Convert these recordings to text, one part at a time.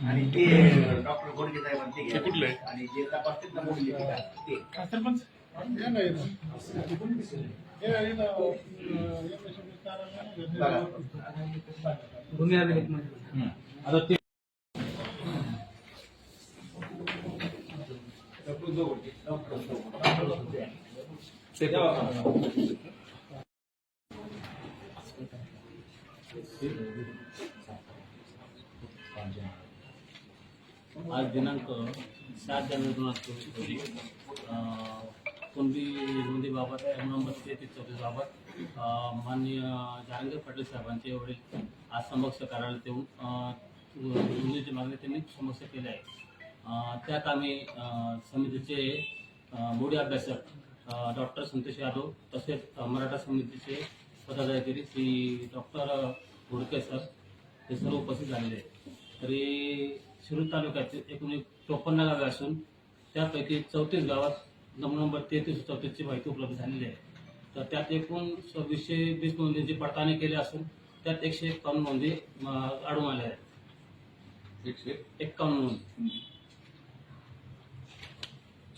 आणि ते डॉक्टर गोडके साहेब ते ते कुठले? आणि जे तपासतात ना मोठी ते सरपंच आता ते आज दिनांक सात जानेवारी दोन हजार चोवीस रोजी कुणबी नोंदीबाबत नंबर ते चौतीस माननीय जहांगीर पाटील साहेबांचे वडील आज समक्ष कार्यालयात येऊन अं, मागणी त्यांनी समक्ष केली आहे. त्यात आम्ही समितीचे अं, मोडी अभ्यासक डॉक्टर संतोष यादव तसेच मराठा समितीचे पदाधिकारी श्री डॉक्टर घोडके सर हे सर्व उपस्थित झालेले आहेत. तरी शिरूर तालुक्याचे एकूण एक चोपन्न गावे असून त्यापैकी चौतीस गावात नंबर तेहतीस चौतीसची माहिती उपलब्ध झालेली आहे. तर त्यात एकूण सव्वीसशे वीस नोंदींची पडताळणी केली असून त्यात एकशे एकावन्न नोंदी आढळून आल्या आहेत. एकशे? एक्कावन्न नोंद.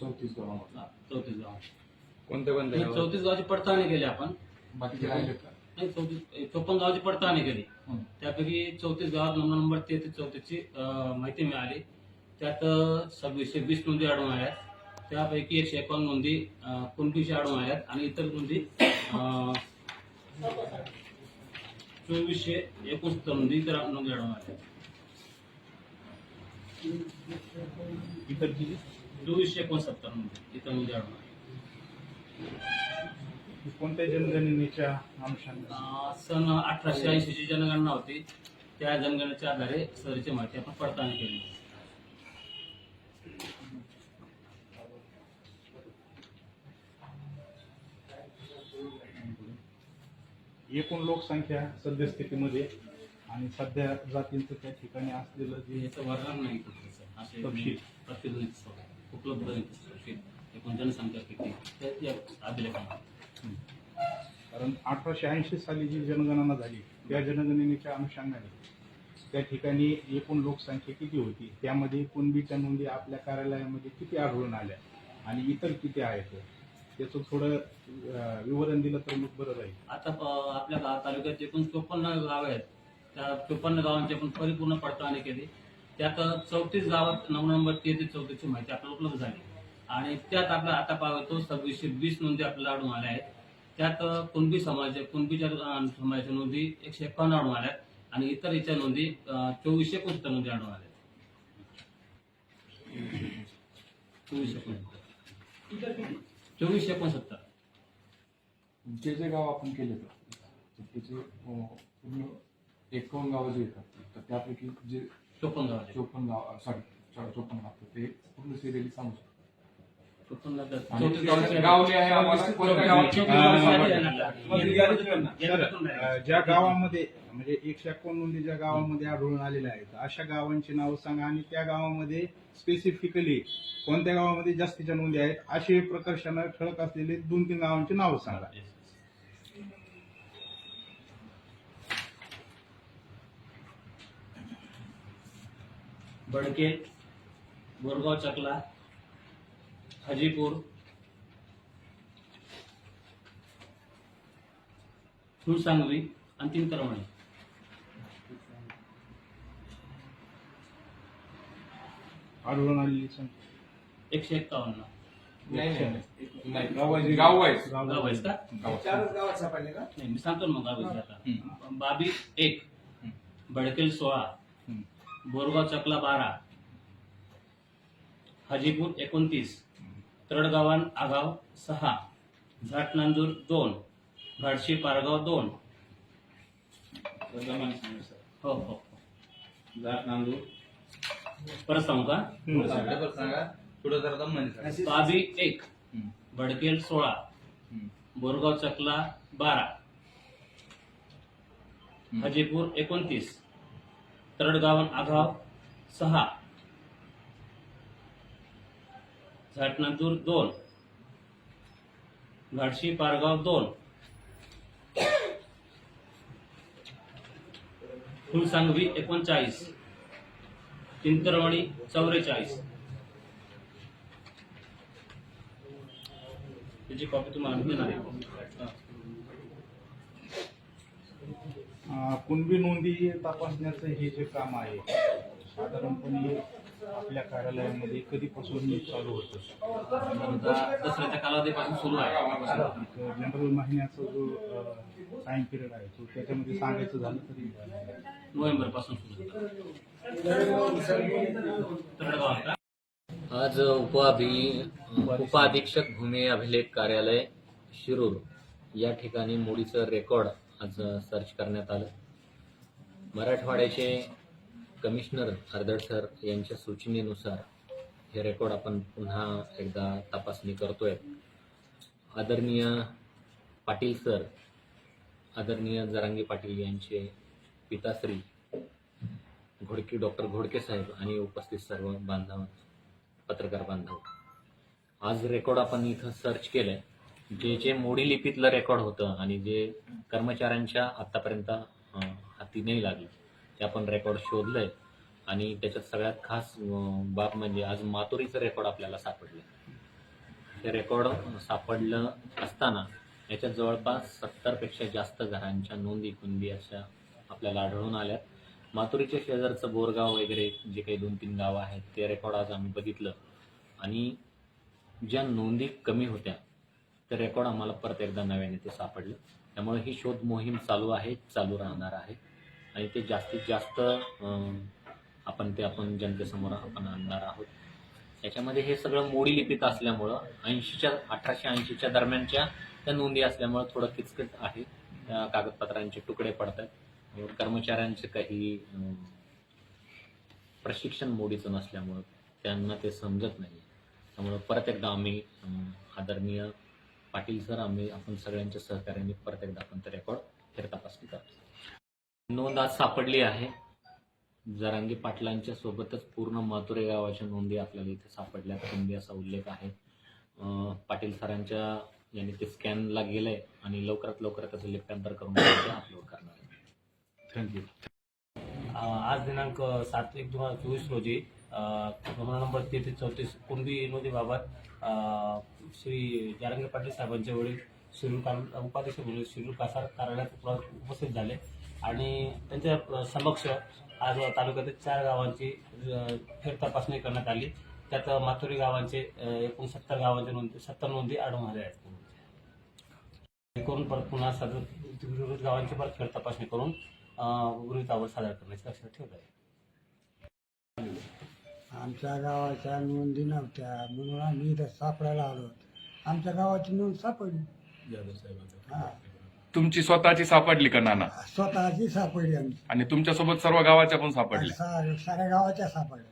चौतीस हा, चौतीस गाव कोणत्या कोणत्या गावात? चौतीस गावाची पडताळणी केली आपण. बाकीचे राहिले का नाही चौतीस चोपन्न गावाची पडताळणी केली. त्यापैकी चौतीस गावात नंबर नंबर तेहतीस चौतीसची माहिती मिळाली. त्यात सव्वीसशे वीस नोंदी आढळून आल्या. त्यापैकी एकशे एकावन्न नोंदी कुणबीच्या आढळून आल्यात आणि इतर नोंदी चोवीसशे एकोणसत्तर नोंदी इतर नोंदी आढळून आल्या इतर चोवीसशे एकोणसत्तर नोंदी इतर नोंदी आढळून आल्या कोणत्या जनगणनेच्या अंशाने अं, सन अठराशे ऐंशी ची जनगणना होती त्या जनगणनेच्या आधारे सदरची माहिती आपण पडताळणी केली एकूण लोकसंख्या सद्यस्थितीमध्ये आणि सध्या जातींचं त्या ठिकाणी असलेलं जे याचं वर्णन नाही. असे तपशील. सर. उपलब्ध नाही तपशील. एकूण जनसंख्या किती ते या अभिलेखामध्ये कारण अठराशे ऐंशी साली जी जनगणना झाली त्या जनगणनेच्या अनुषंगाने त्या ठिकाणी एकूण लोकसंख्या किती होती? त्यामध्ये कुणबीच्या नोंदी आपल्या कार्यालयामध्ये किती आढळून आल्या? आणि इतर किती आहेत? त्याचं थोडं विवरण दिलं तर मग बरं राहील. आता प- आपल्या गाव तालुक्यात एकूण चोपन्न गाव आहेत त्या चोपन्न गावांची आपण परिपूर्ण पडताळणी केली. त्यात चौतीस गावात नऊ नंबर ते चौतीसची माहिती आपल्याला उपलब्ध झाली. आणि त्यात आपला आता पाहतो सव्वीसशे वीस नोंदी आपल्याला आढळून आल्या आहेत. त्यात कुणबी समाज कुणबीच्या समाजाच्या नोंदी एकशे एकावन्न आढळून आल्यात आणि इतर याच्या नोंदी चोवीसशे एकोणसत्तर नोंदी आढळून आल्या चोवीसशे एकोणसत्तर. चोवीसशे एकोणसत्तर. जे जे गाव आपण केले त्याचे पूर्ण एकावन्न गावं जे येतात तर त्यापैकी जे चोपन्न गावाचे चोपन्न गाव सॉरी चोपन्न गाव ते पूर्ण सिरियली सांगू शकतो चोपन्न गाव- आणि चौतीस गावाचे- गावले आहे आम्हाला कोणत्या गावाचे ज्या गावामध्ये म्हणजे एकशे एकावन्न नोंदी ज्या गावामध्ये आढळून आलेल्या आहेत अशा गावांची नावं सांगा आणि त्या गावामध्ये स्पेसिफिकली कोणत्या गावामध्ये जास्तीच्या नोंदी आहेत असे प्रकर्षानं ठळक असलेले दोन तीन गावांची नावं सांगा. बडके बोरगाव चकला हाजीपूर. फुलसांगवी अंतिम क्रमांक आढळून आलेली संख्या एकशे एक्कावन्न गाव गाव वाईज गाव आहेस का? चारच गावात सापडले का? नाही मी सांगतो ना मग गाव आहेस आता. बाबी एक बडकेल सोळा बोरगाव चकला बारा हाजीपूर एकोणतीस तरडगावान आगाव सहा झाटनांदूर दोन घाडशी पारगाव दोन. हो हो नांदूर परत सांगू का? सांगा. पुढे जरा दम बाबी एक बडकेल सोळा. बोरगाव चकला बारा. हाजीपूर एकोणतीस. तरडगावन आघाव सहा. झाटनांदूर दोन. घाडशी पारगाव दोन. फुलसांगवी एकोणचाळीस. चिंतरवणी चौवेचाळीस त्याची कॉपी तुम्हाला मिळणार आहे. कुणबी नोंदी तपासण्याचं हे जे काम आहे साधारणपणे आपल्या कार्यालयामध्ये कधीपासून चालू होतं? दसऱ्याच्या कालावधीपासून सुरू आहे. जनरल महिन्याचा जो टाइम पिरियड आहे तो त्याच्यामध्ये सांगायचं झालं तरी नोव्हेंबरपासून सुरू? आज उपअभि उपअधीक्षक भूमी अभिलेख कार्यालय शिरूर या ठिकाणी मोडीचं रेकॉर्ड आज सर्च करण्यात आलं. मराठवाड्याचे कमिशनर हरदळ सर यांच्या सूचनेनुसार हे रेकॉर्ड आपण पुन्हा एकदा तपासणी करतोय. आदरणीय पाटील सर आदरणीय जरांगी पाटील यांचे पिताश्री घोडके डॉक्टर घोडके साहेब आणि उपस्थित सर्व बांधव पत्रकार बांधव. आज रेकॉर्ड आपण इथं सर्च केलंय. जे जे मोडी लिपीतलं रेकॉर्ड होतं आणि जे कर्मचाऱ्यांच्या आतापर्यंत हाती नाही लागलं. ते आपण रेकॉर्ड शोधलंय. आणि त्याच्यात सगळ्यात खास बाब म्हणजे आज मातुरीचं रेकॉर्ड आपल्याला सापडलं ते रेकॉर्ड सापडलं असताना याच्यात जवळपास सत्तरपेक्षा जास्त घरांच्या नोंदी कुंदी अशा आपल्याला आढळून आल्यात मातुरीच्या शेजारचं बोरगाव वगैरे जे काही दोन तीन गावं आहेत ते रेकॉर्ड आज आम्ही बघितलं. आणि ज्या नोंदी कमी होत्या ते रेकॉर्ड आम्हाला परत एकदा नव्याने ते सापडलं. त्यामुळे ही शोध मोहीम चालू आहे चालू राहणार आहे. आणि ते जास्तीत जास्त आपण ते आपण जनतेसमोर आपण आणणार आहोत. त्याच्यामध्ये हे सगळं मोडी लिपीत असल्यामुळं ऐंशीच्या अठराशे ऐंशीच्या दरम्यानच्या त्या नोंदी असल्यामुळं थोडं किचकट आहे. त्या कागदपत्रांचे तुकडे पडतात. कर्मचाऱ्यांचे काही प्रशिक्षण मोडीचं नसल्यामुळं त्यांना ते समजत नाही. त्यामुळं परत एकदा आम्ही आदरणीय पाटील सर आम्ही आपण सगळ्यांच्या सहकार्याने परत एकदा आपण ते रेकॉर्ड फेर तपासणी करतो. नोंद आज सापडली आहे. जरांगी पाटलांच्या सोबतच पूर्ण मातुरे गावाच्या नोंदी आपल्याला इथे सापडल्या नोंदी असा उल्लेख आहे. पाटील सरांच्या यांनी ते स्कॅनला गेलंय आणि लवकरात लवकर त्याचं लिप्यांतर करून अपलोड करणार आहे. थँक्यू आज दिनांक सात एक दोन हजार चोवीस रोजी प्रकरण नंबर तेहतीस चौतीस कुणबी नोंदीबाबत श्री जारंगे पाटील साहेबांच्या वेळी शिरूर कार उपाध्यक्ष म्हणून शिरूर कासार कार्यालयात उप- उपस्थित झाले. आणि त्यांच्या समक्ष आज तालुक्यातील चार गावांची फेर तपासणी करण्यात आली. त्यात माथुरी गावांचे एकूण सत्तर गावांच्या नोंदी सत्तर नोंदी आढळून आल्या आहेत. करून परत पुन्हा सदर गावांची परत फेर तपासणी करून गृहितावर सादर करण्याचे लक्षात ठेवलं आहे. आमच्या गावाच्या नोंदी नव्हत्या म्हणून आम्ही इथं सापडायला आलो आमच्या गावाची नोंद सापडली. हा. तुमची स्वतःची सापडली का नाना? स्वतःची सापडली आमची. आणि तुमच्यासोबत सर्व गावाच्या पण सापडल्या सा- साऱ्या गावाच्या सापडल्या.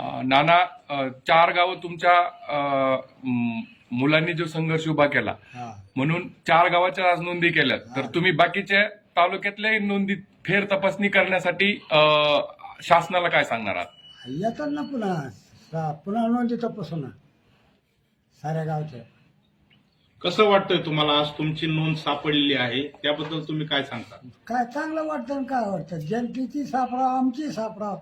अं, नाना अं, चार गावं तुमच्या अं, म, मुलांनी जो संघर्ष उभा केला हा. म्हणून चार गावाच्या आज नोंदी केल्यात. तर तुम्ही बाकीच्या तालुक्यातल्याही नोंदी फेर तपासणी करण्यासाठी अं, शासनाला काय सांगणार आहात? येतात ना पुन्हा सा- पुन्हा नोंदी तपासून. साऱ्या गावच्या. कसं वाटतंय तुम्हाला आज तुमची नोंद सापडलेली आहे? त्याबद्दल तुम्ही काय सांगता? काय चांगलं वाटतं आणि काय वाटतं? जनतेची सापडा आमची सापडा